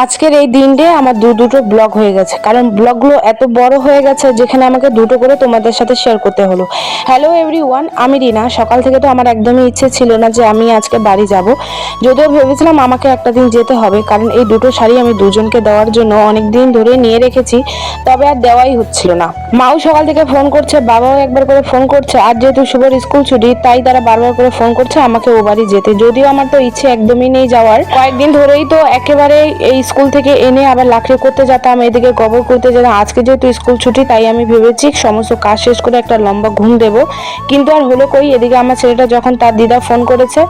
আজকের এই দিনটে আমার দু দুটো ব্লগ হয়ে গেছে। কারণ ব্লগগুলো এত বড় হয়ে গেছে যেখানে আমাকে দুটো করে তোমাদের সাথে শেয়ার করতে হলো। হ্যালো এভরি ওয়ান আমি রিনা। সকাল থেকে তো আমার একদমই ইচ্ছে ছিল না যে আমি আজকে বাড়ি যাব। যদিও ভেবেছিলাম আমাকে একটা দিন যেতে হবে, কারণ এই দুটো শাড়ি আমি দুজনকে দেওয়ার জন্য অনেক দিন ধরে নিয়ে রেখেছি, তবে আর দেওয়াই হচ্ছিল না। মাও সকাল থেকে ফোন করছে, বাবাও একবার করে ফোন করছে, আর যেহেতু শুভর স্কুল ছুটি, তাই তারা বারবার করে ফোন করছে আমাকে ও বাড়ি যেতে। যদিও আমার তো ইচ্ছে একদমই নেই যাওয়ার। কয়েকদিন ধরেই তো একেবারে এই স্কুল থেকে এনে আবার লাকড়ি করতে যেতাম, এদিকে গোবর করতে যেতাম। আজকে যেহেতু স্কুল ছুটি, তাই আমি ভেবেছি সমস্ত কাজ শেষ করে একটা লম্বা ঘুম দেব। কিন্তু আর হলো কই, এদিকে আমার ছেলেটা যখন তার দিদা ফোন করেছে,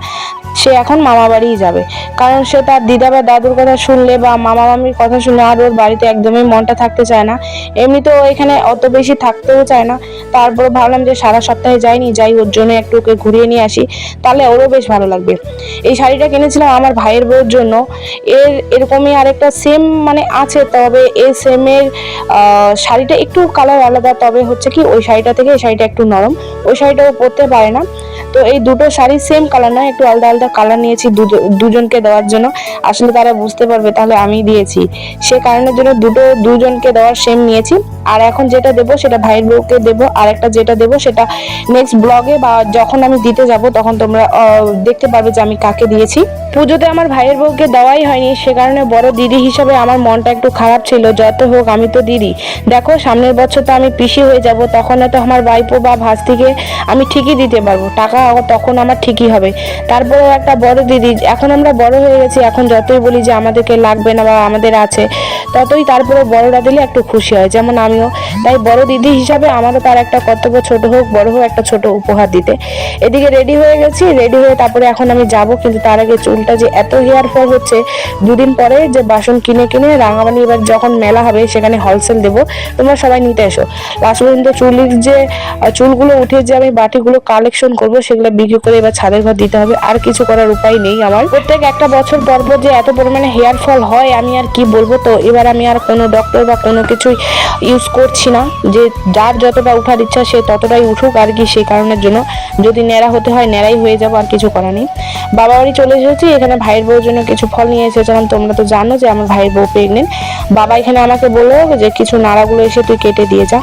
সে এখন মামা বাড়িই যাবে। কারণ সে তার দিদা বা দাদুর কথা শুনলে বা মামা মামির কথা শুনলে আর ওর বাড়িতে একদমই মনটা থাকতে চায় না। এমনিতেও এখানে অত বেশি থাকতেও চায় না। তারপর ভাবলাম যে সারা সপ্তাহে যাইনি, যাই ওর জন্য একটু ওকে ঘুরিয়ে নিয়ে আসি। তাহলে ওরও বেশ ভালো লাগবে। এই শাড়িটা কিনেছিলাম আমার ভাইয়ের বউর জন্য। এর, এরকমই আরেকটা সেম মানে আছে, তবে এই সেমের শাড়িটা একটু কালার আলাদা, তবে হচ্ছে কি ওই শাড়িটা থেকে এই শাড়িটা একটু নরম। ওই শাড়িটাও পরতে পারে না। তো এই দুটো শাড়ি সেম কালার নয়, একটু আলাদা আলাদা কালার নিয়েছি দুজ- দুজনকে দেওয়ার জন্য। আসলে তারা বুঝতে পারবে, তাহলে আমি দিয়েছি। সে কারণের জন্য দুটো, দুজনকে দেওয়ার সেম নিয়েছি। আর এখন যেটা দেবো সেটা ভাইয়ের বউকে দেবো, আর একটা যেটা দেবো সেটা নেক্সট ব্লগে বা যখন আমি দিতে যাব, তখন তোমরা দেখতে পারবে যে আমি কাকে দিয়েছি। পুজোতে আমার ভাইয়ের বউকে দেওয়াই হয়নি, সে কারণে বড় দিদি হিসাবে আমার মনটা একটু খারাপ ছিল, যত হোক আমি তো দিদি। দেখো, সামনের বছর তো আমি পিসি হয়ে যাব তখন হয়তো আমার বাইপো বা ভাস্তিকে আমি ঠিকই দিতে পারব, টাকা তখন আমার ঠিকই হবে। তারপরেও একটা বড় দিদি, এখন আমরা বড় হয়ে গেছি, এখন যতই বলি যে আমাদেরকে লাগবে না বা আমাদের আছে, ততই তারপরে বড়রা দিলে একটু খুশি হয়, যেমন আমিও। তাই বড় দিদি হিসাবে আমারও তার একটা কর্তব্য ছোট হোক, বড় হোক একটা ছোট উপহার দিতে। এদিকে রেডি হয়ে গেছি, রেডি হয়ে তারপরে এখন আমি যাব, কিন্তু তার আগে চুলটা যে এত হেয়ার ফল হচ্ছে, দুদিন পরে যে বাসন কিনে কিনে রাঙামানি এবার যখন মেলা হবে সেখানে হোলসেল দেবো। তোমরা সবাই নিতে এসো। লাস্ট পর্যন্ত চুলের যে চুলগুলো উঠে যে আমি বাটিগুলো কালেকশন করব, সেগুলো বিক্রি করে এবার ছাদের ঘর দিতে হবে। আর কিছু করার উপায় নেই আমার। প্রত্যেক একটা বছর পর যে এত পরিমাণে হেয়ার ফল হয়, আমি আর কি বলব? তো এবার আমি আর কোনো ডক্টর বা কোনো কিছুই ইউজ করছি না। যে যার যতটা উঠার ইচ্ছা সে ততটাই উঠুক আর কি, সেই কারণের জন্য। যদি ন্যাড়া হতে হয়, ন্যাড়াই হয়ে যাব, আর কিছু করার নেই। বাবা বাড়ি চলে এসেছি এখানে ভাইয়ের বউর জন্য কিছু ফল নিয়ে এসেছিলাম তোমরা তো জানো যে আমার ভাইয়ের বউ প্রেগনেন্ট। বাবা এখানে আমাকে বলল যে কিছু নাড়াগুলো এসে তুই কেটে দিয়ে যা।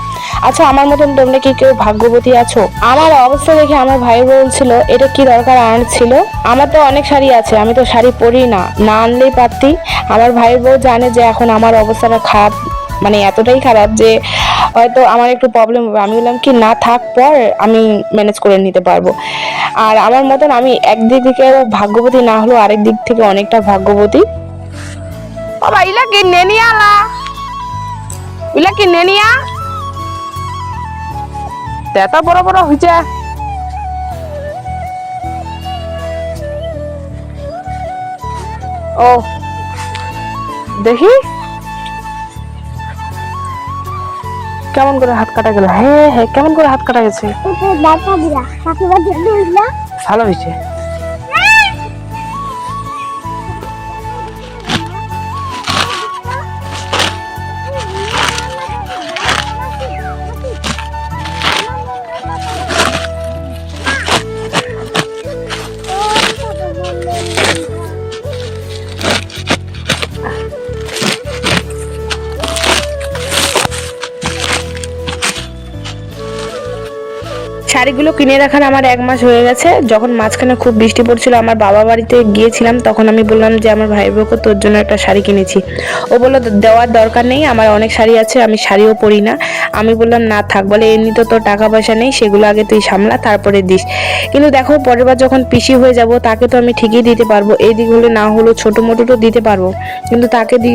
আচ্ছা আমার মতন তোমরা কি কেউ ভাগ্যবতী আছো? আমার অবস্থা দেখে আমার ভাই বলছিল, এটা কি দরকার আনার ছিল? আমার তো অনেক শাড়ি আছে, আমি তো শাড়ি পরি না না আনলেই পারতি। আমার ভাইয়ের বউ জানে যে এখন আমার অবস্থাটা খারাপ মানে এতটাই খারাপ যে হয়তো আমার একটু প্রবলেম হবে। আমি বললাম কি, না, থাক, পর আমি ম্যানেজ করে নিতে পারব। আর আমার মতন আমি একদিক থেকে ভাগ্যবতী না হলেও আরেক দিক থেকে অনেকটা ভাগ্যবতী। বাবা, ইলা কি নেনিয়ালা? ইলা কি নেনিয়া? এত বড় বড় হয়েছে ও, দেখি। কেমন করে হাত কাটা গেল? হ্যাঁ হ্যাঁ কেমন করে হাত কাটা গেছে? ভালো হয়েছে। শাড়িগুলো কিনে রাখার আমার এক মাস হয়ে গেছে। যখন মাঝখানে খুব বৃষ্টি পড়ছিল, আমার বাবা বাড়িতে গিয়েছিলাম, তখন আমি বললাম যে, আমার ভাই বোকে তোর জন্য একটা শাড়ি কিনেছি। ও বলল, দেওয়ার দরকার নেই, আমার অনেক শাড়ি আছে, আমি শাড়িও পরি না। আমি বললাম, না থাক, বলে, এমনি তো তোর টাকা পয়সা নেই, সেগুলো আগে তুই সামলা, তারপরে দিস। কিন্তু দেখো, পরের বার যখন পিসি হয়ে যাব, তাকে তো আমি ঠিকই দিতে পারব, এই দিক হলে না হলেও ছোটো মোটো তো দিতে পারব। কিন্তু তাকে দি,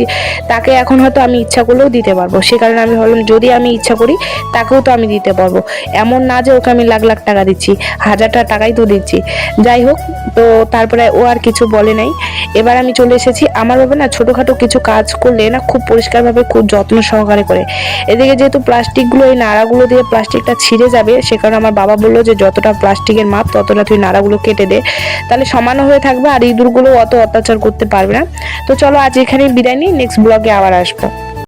তাকে এখন হয়তো আমি ইচ্ছা করলেও দিতে পারব। সে কারণে আমি ভাবলাম, যদি আমি ইচ্ছা করি, তাকেও তো আমি দিতে পারব। এমন না যে, ওকে আমি লাখ লাখ টাকা দিচ্ছি, হাজারটা টাকাই তো দিচ্ছি। যাই হোক, তো তারপরে ও আর কিছু বলে নাই। এবার আমি চলে এসেছি আমার বাবা না ছোটোখাটো কিছু কাজ করলে না খুব পরিষ্কারভাবে খুব যত্ন সহকারে করে। এদিকে যেহেতু প্লাস্টিকগুলো, এই নাড়াগুলো দিয়ে প্লাস্টিকটা ছিঁড়ে যাবে, সে কারণে আমার বাবা বলল যে যতটা প্লাস্টিকের মাপ, ততটা তুই নাড়াগুলো কেটে দে। তাহলে সমানও হয়ে থাকবে আর ইঁদুরগুলো অত অত্যাচার করতে পারবে না। তো চলো আজ এখানেই বিদায় নিই নেক্সট ব্লগে আবার আসব।